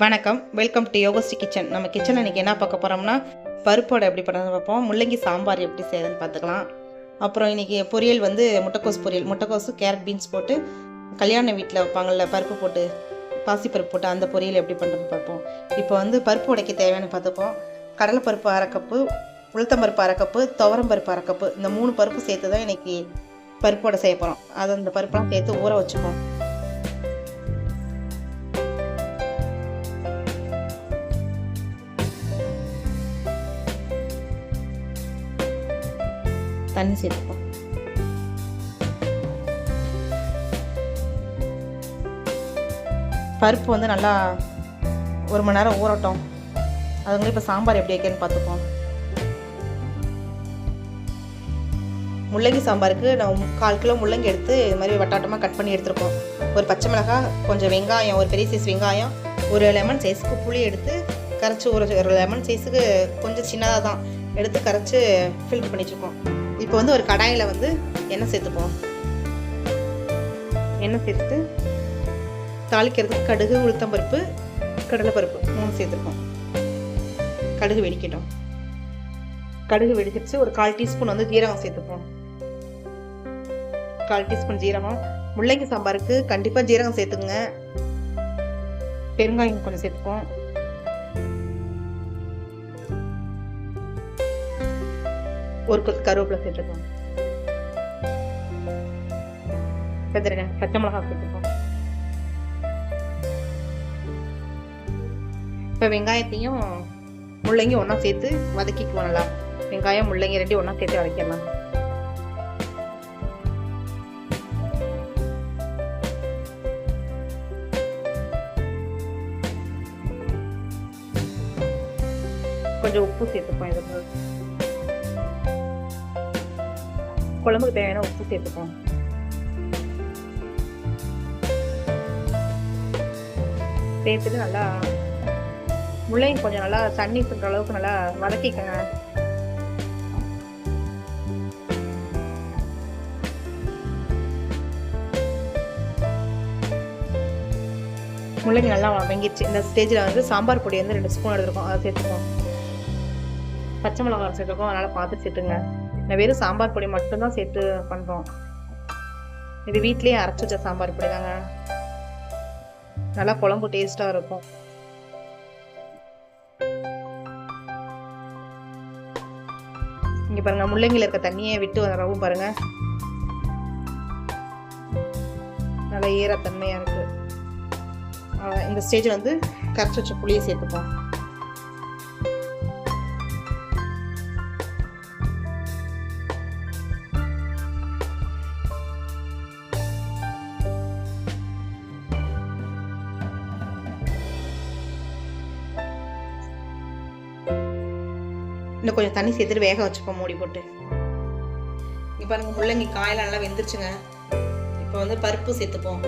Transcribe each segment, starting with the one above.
வணக்கம். Welcome to யோகஸ்டி kitchen நம்ம கிச்சன் இன்றைக்கி என்ன பார்க்க போகிறோம்னா பருப்போட எப்படி பண்ணுறது பார்ப்போம். முள்ளங்கி சாம்பார் எப்படி செய்யுதுன்னு பார்த்துக்கலாம். அப்புறம் இன்றைக்கி பொரியல் வந்து முட்டைக்கோஸ் பொரியல். முட்டைக்கோஸு கேரட் பீன்ஸ் போட்டு கல்யாண வீட்டில் வைப்பாங்கள்ல பருப்பு போட்டு பாசிப்பருப்பு போட்டு அந்த பொரியல் எப்படி பண்ணுறதுன்னு பார்ப்போம். இப்போ வந்து பருப்பு உடைக்க தேவையான பார்த்துப்போம். கடலைப்பருப்பு அரை கப்பு உளுத்தம்பருப்பு அரை கப்பு துவரம் பருப்பு அரை கப்பு. இந்த மூணு பருப்பு சேர்த்து தான் இன்றைக்கி பருப்போட செய்ய போகிறோம் அதை அந்த பருப்பெல்லாம் சேர்த்து ஊற வச்சுப்போம். தண்ணி சேர்த்துப்போம். பருப்பு வந்து நல்லா ஒரு மணி நேரம் ஊறட்டும். அதுங்களே இப்போ சாம்பார் எப்படி வைக்கன்னு பார்த்துப்போம். முள்ளங்கி சாம்பாருக்கு நான் கால் கிலோ முள்ளங்கி எடுத்து இது மாதிரி வட்டாட்டமாக கட் பண்ணி எடுத்துருக்கோம். ஒரு பச்சை மிளகாய் கொஞ்சம் வெங்காயம் ஒரு பெரிய சைஸ் வெங்காயம் ஒரு லெமன் சைஸுக்கு புளி எடுத்து கரைச்சி ஒரு ஒரு லெமன் சைஸுக்கு கொஞ்சம் சின்னதாக தான் எடுத்து கரைச்சி ஃபில்ட்ரு பண்ணிச்சிருப்போம் இப்போ வந்து ஒரு கடாயில் வந்து எண்ணெய் சேர்த்துப்போம். எண்ணெய் சேர்த்துட்டு தாளிக்கிறதுக்கு கடுகு உளுத்தம்பருப்பு கடலைப்பருப்பு மூணு சேர்த்துருக்கோம். கடுகு வெடிக்கட்டும். கடுகு வெடிச்சிருச்சு. ஒரு கால் டீஸ்பூன் வந்து ஜீரகம் சேர்த்துப்போம். கால் டீஸ்பூன் ஜீரகம். முள்ளங்கி சாம்பாருக்கு கண்டிப்பாக ஜீரகம் சேர்த்துக்குங்க. பெருங்காயம் கொஞ்சம் சேர்த்துப்போம். ஒரு கொத்து கருவேப்பிலை சேர்த்துப்போம் சேர்த்துருங்க பச்சை மிளகாய் சேர்த்துப்போம் இப்போ வெங்காயத்தையும் முள்ளங்கி ஒன்றா சேர்த்து வதக்கிக்குவோம் நல்லா. வெங்காயம் முள்ளங்கி ரெண்டையும் ஒன்றா சேர்த்து வதக்கிடலாம். கொஞ்சம் உப்பு சேர்த்துப்போம் இது குழம்புக்கு தேவையான உப்பு சேர்த்துப்போம். சேர்த்துட்டு நல்லா முள்ளையும் கொஞ்சம் நல்லா தண்ணி சுடுற அளவுக்கு நல்லா வதக்கிக்கங்க. முள்ளங்கி நல்லா வெங்கிடுச்சு இந்த ஸ்டேஜில் வந்து சாம்பார் பொடி வந்து ரெண்டு ஸ்பூன் எடுத்துருக்கோம். அதை சேர்த்துக்கோம் பச்சை மிளகாய் சேர்த்துருக்கோம். அதனால் பார்த்து சேர்த்துங்க. நான் வெறும் சாம்பார் பொடி மட்டும்தான் சேர்த்து பண்ணுறோம் இது வீட்லேயே அரைச்சி வச்ச சாம்பார் பொடி தாங்க. நல்லா குழம்பு டேஸ்ட்டாக இருக்கும். இங்கே பாருங்க முள்ளங்கியில் இருக்க தண்ணியை விட்டு வரவும் பாருங்க. நல்லா ஈரத்தன்மையாக இருக்குது இந்த ஸ்டேஜில் வந்து கரைச்சி வச்ச புளியை சேர்த்துப்போம். இன்னும் கொஞ்சம் தண்ணி சேர்த்துட்டு வேக வச்சுப்போம் மூடி போட்டு. இப்போ பாருங்க முள்ளங்கி காயெல்லாம் நல்லா வெந்துருச்சுங்க. இப்போ வந்து பருப்பு சேர்த்துப்போம்.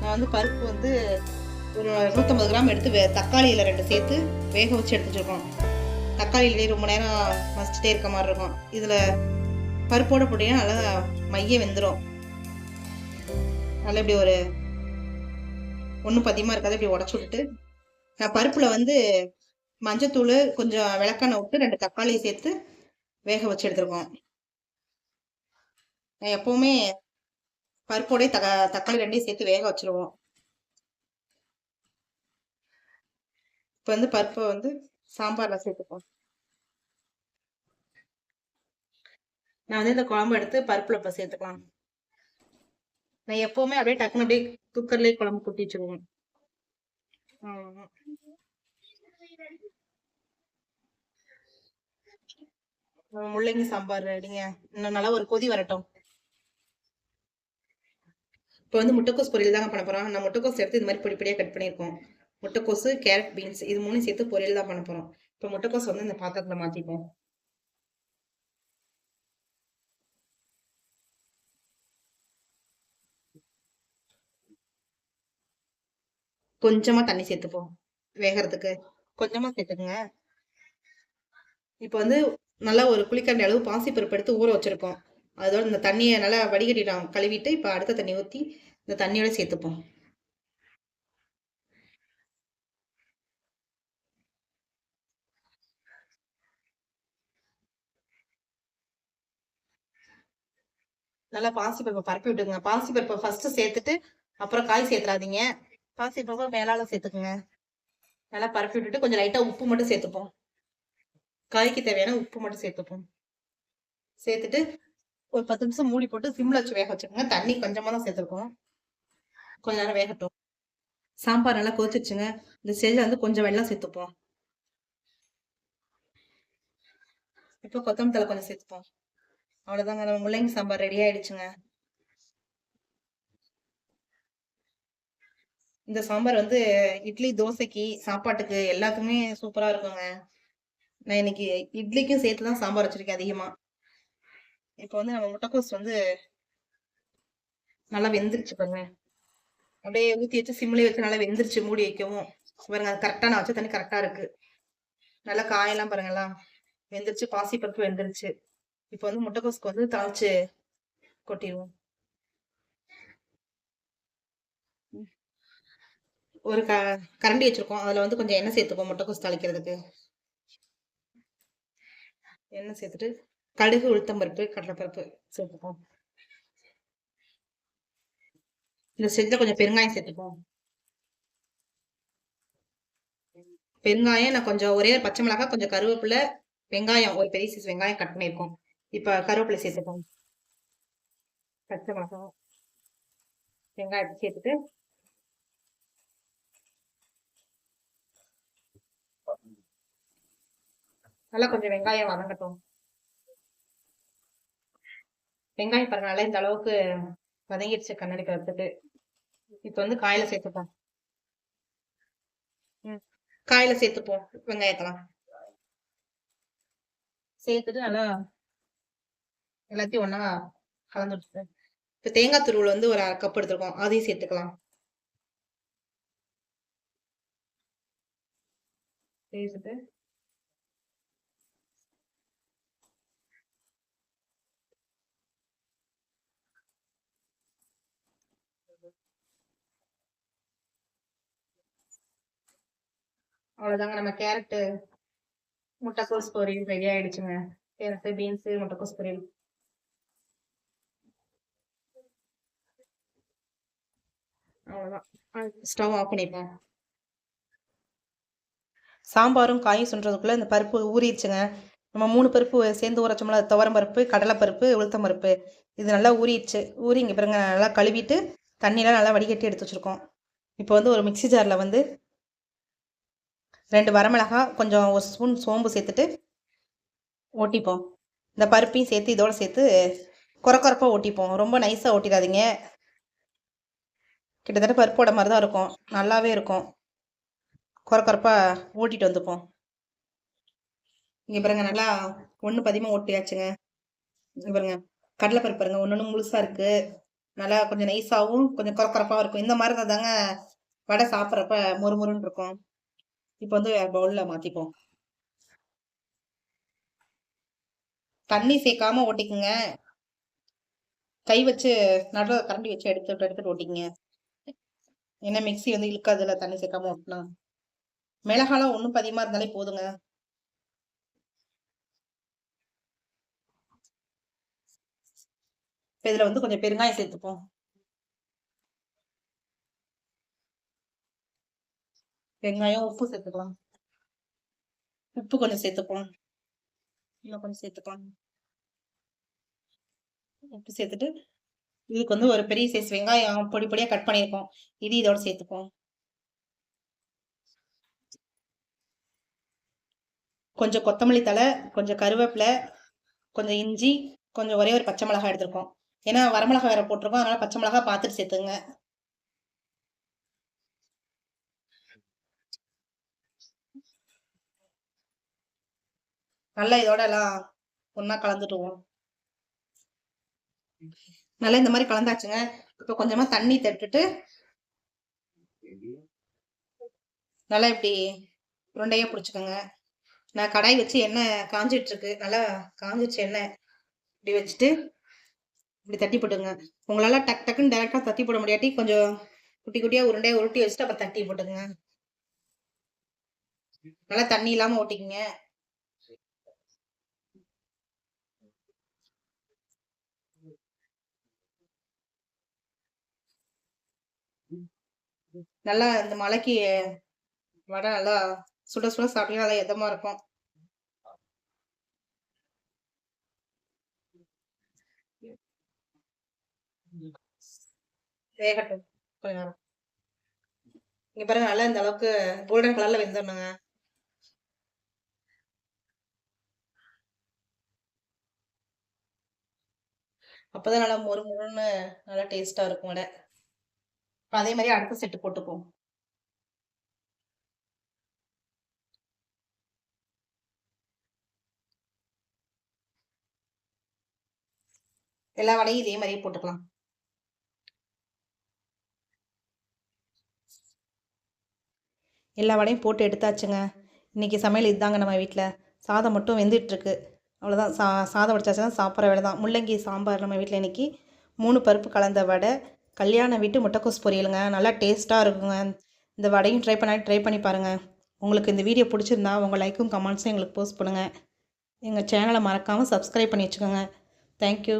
நான் வந்து பருப்பு வந்து ஒரு நூற்றம்பது கிராம் எடுத்து வே தக்காளியில் ரெண்டு சேர்த்து வேக வச்சு எடுத்து வச்சுருக்கோம் தக்காளியிலே ரொம்ப நேரம் மசிச்சுட்டே இருக்க மாதிரி இருக்கும். இதில் பருப்போட போட்டிங்கன்னா நல்லா மைய வெந்துடும் நல்லா இப்படி ஒரு ஒன்றும் பதியமாக இருக்காது இப்படி உடச்சி விட்டுட்டு. நான் பருப்பில் வந்து மஞ்சத்தூள் கொஞ்சம் விளக்கெண்ணெய் விட்டு ரெண்டு தக்காளி சேர்த்து வேக வச்சு எடுத்துருக்கோம். நான் எப்போவுமே பருப்போடய தக்க தக்காளி ரெண்டையும் சேர்த்து வேக வச்சிருவோம். இப்போ வந்து பருப்பை வந்து சாம்பாரில் சேர்த்துப்போம். நான் வந்து இந்த குழம்பு எடுத்து பருப்பில் இப்போ சேர்த்துக்கலாம். நான் எப்போவுமே அப்படியே டக்குன்னு அப்படியே குக்கர்லேயே குழம்பு கொட்டி வச்சுருவோம். முள்ளங்கி சாம்பார் ரெடிங்க. இன்னும் நல்லா ஒரு கொதி வரட்டும். இப்போ வந்து முட்டைக்கோஸ் பொரியல் தாங்க பண்ண போறோம். நான் முட்டைக்கோஸ் எடுத்து இது மாதிரி பொடி பொடியாக கட் பண்ணியிருக்கோம். முட்டைக்கோஸ் கேரட் பீன்ஸ் இது மூணும் சேர்த்து பொரியல் தான் பண்ண போறோம். இப்போ முட்டைக்கோஸ் வந்து இந்த பாத்திரத்தில் மாற்றிப்போம் கொஞ்சமா தண்ணி சேர்த்துப்போம். வேகறதுக்கு. கொஞ்சமா சேர்த்துக்கோங்க. இப்போ வந்து நல்லா ஒரு குளிக்கண்ட அளவு பாசிப்பருப்பு எடுத்து ஊற வச்சிருக்கோம் அதோட இந்த தண்ணியை நல்லா வடிகட்டிட்டோம் கழுவிட்டு இப்போ அடுத்த தண்ணி ஊற்றி இந்த தண்ணியோட சேர்த்துப்போம். நல்லா பாசிப்பருப்பை பரப்பி விட்டுங்க பாசிப்பருப்பை ஃபர்ஸ்ட் சேர்த்துட்டு அப்புறம் காய் சேர்த்துறாதீங்க. பாசிப்பருப்பை மேலால சேர்த்துக்குங்க. நல்லா பரப்பி விட்டுட்டு கொஞ்சம் லைட்டா உப்பு மட்டும் சேர்த்துப்போம். காய்க்கு தேவையான உப்பு மட்டும் சேர்த்துப்போம். சேர்த்துட்டு ஒரு பத்து நிமிஷம் மூடி போட்டு சிம்ல வச்சு வேக வச்சுக்கோங்க தண்ணி கொஞ்சமா தான் சேர்த்துருக்கோம். கொஞ்ச நேரம் வேகட்டும். சாம்பார் நல்லா கொதிச்சிருச்சுங்க. இந்த ஸ்டேஜ்ல வந்து கொஞ்சம் வெள்ளம் சேர்த்துப்போம். இப்போ கொத்தமல்லி கொஞ்சம் சேர்த்துப்போம். அவ்வளவுதாங்க. நம்ம முள்ளங்கி சாம்பார் ரெடி ஆயிடுச்சுங்க. இந்த சாம்பார் வந்து இட்லி தோசைக்கு சாப்பாட்டுக்கு எல்லாத்துக்குமே சூப்பரா இருக்குங்க. நான் இன்னைக்கு இட்லிக்கும் சேர்த்து தான் சாம்பார் வச்சிருக்கேன் அதிகமா. இப்போ வந்து நம்ம முட்டைக்கோஸ் வந்து நல்லா வெந்துருச்சு பாருங்க. அப்படியே ஊத்தி வச்சு சிம்லேயே வச்சு நல்லா வெந்துருச்சு மூடி வைக்கவும். பாருங்க அது கரெக்டா நான் வச்ச தண்ணி கரெக்டா இருக்கு. நல்லா காயெல்லாம் பாருங்களா வெந்துருச்சு. பாசி பருப்பு வெந்துருச்சு. இப்போ வந்து முட்டைக்கோஸ்க்கு வந்து தாளிச்சு கொட்டிடுவோம். ஒரு க கரண்டி வச்சிருக்கோம். அதில் வந்து கொஞ்சம் எண்ணெய் சேர்த்துப்போம் முட்டைக்கோஸ் தாளிக்கிறதுக்கு. எண்ணெய் சேர்த்துட்டு கடுகு உளுத்தம்பருப்பு கடலைப்பருப்பு சேர்த்துப்போம். இந்த செஞ்சில் கொஞ்சம் பெருங்காயம் சேர்த்துப்போம். பெருங்காயம் நான் கொஞ்சம் ஒரே பச்சை மிளகாய் கொஞ்சம் கருவேப்பிலை வெங்காயம் ஒரு பெரிய சைஸ் வெங்காயம் கட் பண்ணியிருக்கோம். இப்போ கருவேப்பிலை சேர்த்துப்போம். பச்சை மிளகாய் வெங்காயத்தை சேர்த்துட்டு நல்லா கொஞ்சம் வெங்காயம் வதங்கட்டும். வெங்காயம் பாருங்க நல்லா இந்த அளவுக்கு வதங்கிடுச்சு கண்ணாடி கருத்துட்டு இப்ப வந்து காயில சேர்த்துப்போம். காயில சேர்த்துப்போம் வெங்காயத்தெல்லாம் சேர்த்துட்டு நல்லா எல்லாத்தையும் ஒண்ணா கலந்து விட்டுட்டு. இப்ப தேங்காய் துருவல் வந்து ஒரு அரை கப் எடுத்துருக்கோம் அதையும் சேர்த்துக்கலாம். சேர்த்துட்டு அவ்வளவுதாங்க. நம்ம கேரட்டு முட்டைக்கோஸ் பொரியல் ரெடி ஆயிடுச்சுங்க. கேரட்டு பீன்ஸ் முட்டைக்கோஸ் பொரியல். அவ்வளோதான் ஸ்டவ் ஆஃப் பண்ணிப்போம். சாம்பாரும் காயும் சுண்டுறதுக்குள்ள இந்த பருப்பு ஊறிடுச்சுங்க. நம்ம மூணு பருப்பு சேர்ந்து ஊறச்சோம்ல துவரம் பருப்பு கடலை பருப்பு உளுத்தம் பருப்பு இது நல்லா ஊறிடுச்சு. ஊறி இங்கே பாருங்க நல்லா கழுவிட்டு தண்ணியெலாம் நல்லா வடிகட்டி எடுத்து வச்சுருக்கோம். இப்போ வந்து ஒரு மிக்சி ஜாரில் வந்து ரெண்டு வரமிளகா கொஞ்சம் ஒரு ஸ்பூன் சோம்பு சேர்த்துட்டு ஓட்டிப்போம். இந்த பருப்பையும் சேர்த்து இதோடு சேர்த்து குறை குறைப்பாக ஓட்டிப்போம். ரொம்ப நைஸாக ஓட்டிடாதீங்க. கிட்டத்தட்ட பருப்போட மாதிரி தான் இருக்கும். நல்லாவே இருக்கும். குறை குறைப்பாக ஓட்டிட்டு வந்துப்போம். இங்கே பாருங்க நல்லா ஒன்று பதியமாக ஓட்டியாச்சுங்க. இங்கே பாருங்க கடலைப்பருப்பு பாருங்க ஒன்று ஒன்று முழுசாக இருக்குது நல்லா கொஞ்சம் நைஸாகவும் கொஞ்சம் குறை குறைப்பாகவும் இருக்கும். இந்த மாதிரி தான் தாங்க வடை சாப்பிட்றப்ப முறுமுறுன்னு இருக்கும். இப்போ வந்து பவுலில் மாற்றிப்போம் தண்ணி சேர்க்காம ஓட்டிக்குங்க. கை வச்சு நடுவில் கரண்டி வச்சு எடுத்து எடுத்துட்டு ஓட்டிக்குங்க. ஏன்னா மிக்சி வந்து இழுக்காதுல தண்ணி சேர்க்காம ஓட்டினா. மிளகாலாம் ஒன்றும் பதிகமாக இருந்தாலே போதுங்க. இப்போ இதில் வந்து கொஞ்சம் பெருங்காயம் சேர்த்துப்போம். வெங்காயம் உப்பு சேர்த்துக்கலாம். உப்பு கொஞ்சம் சேர்த்துப்போம் இன்னும் கொஞ்சம் சேர்த்துக்கலாம். உப்பு சேர்த்துட்டு இதுக்கு வந்து ஒரு பெரிய சைஸ் வெங்காயம் பொடி பொடியாக கட் பண்ணியிருக்கோம். இது இதோட சேர்த்துப்போம். கொஞ்சம் கொத்தமல்லி தலை கொஞ்சம் கருவேப்பிலை கொஞ்சம் இஞ்சி கொஞ்சம் ஒரே ஒரு பச்சை மிளகாய் எடுத்திருக்கோம். ஏன்னா வரமிளகா வேற போட்டிருக்கோம். அதனால பச்சை மிளகா பார்த்துட்டு சேர்த்துங்க. நல்லா இதோட எல்லாம் ஒன்னா கலந்துட்டுவோம் நல்லா இந்த மாதிரி கலந்தாச்சுங்க. இப்ப கொஞ்சமா தண்ணி தட்டுட்டு நல்லா இப்படி உருண்டையா பிடிச்சிக்கோங்க. நான் கடாய் வச்சு எண்ணெய் காஞ்சிட்டு இருக்கு நல்லா காஞ்சிச்சு எண்ணெய். இப்படி வச்சுட்டு இப்படி தட்டி போட்டுங்க உங்களால டக் டக்குன்னு டேரக்டா தட்டி போட முடியாட்டி கொஞ்சம் குட்டி குட்டியா உருண்டையா உருட்டி வச்சுட்டு அப்ப தட்டி போட்டுங்க நல்லா தண்ணி இல்லாம ஓட்டிக்கிங்க. நல்லா இந்த மலைக்கு வடை நல்லா சுட சுட சாப்பிட்டீங்கன்னா நல்லா எதமா இருக்கும். வேகட்டும். கொஞ்ச நேரம். இங்க பாருங்க நல்லா இந்த அளவுக்கு கோல்டன் கலர்ல வெந்துடணுங்க. அப்பதான் நல்லா மொறு மொறுன்னு நல்லா டேஸ்டா இருக்கும் வடை. அதே மாதிரி அடுத்த செட்டு போட்டுப்போம். எல்லா வடையும் இதே மாதிரியே போட்டுக்கலாம். எல்லா வடையும் போட்டு எடுத்தாச்சுங்க. இன்றைக்கி சமையல் இதுதாங்க நம்ம வீட்டில் சாதம் மட்டும் வெந்துட்டுருக்கு. அவ்வளோதான் சா சாதம் வடிச்சாச்சுன்னா சாப்பிட்ற வேலை தான் முள்ளங்கி சாம்பார் நம்ம வீட்டில் இன்றைக்கி மூணு பருப்பு கலந்த வடை கல்யாண வீட்டு முட்டைக்கோஸ் பொரியலுங்க. நல்லா டேஸ்ட்டாக இருக்குங்க. இந்த வடையும் ட்ரை பண்ண ட்ரை பண்ணி பாருங்கள் உங்களுக்கு இந்த வீடியோ பிடிச்சிருந்தா உங்கள் லைக்கும் கமெண்ட்ஸும் எங்களுக்கு போஸ்ட் பண்ணுங்கள் எங்கள் சேனலை மறக்காமல் சப்ஸ்கிரைப் பண்ணி வச்சுக்கோங்க. தேங்க்யூ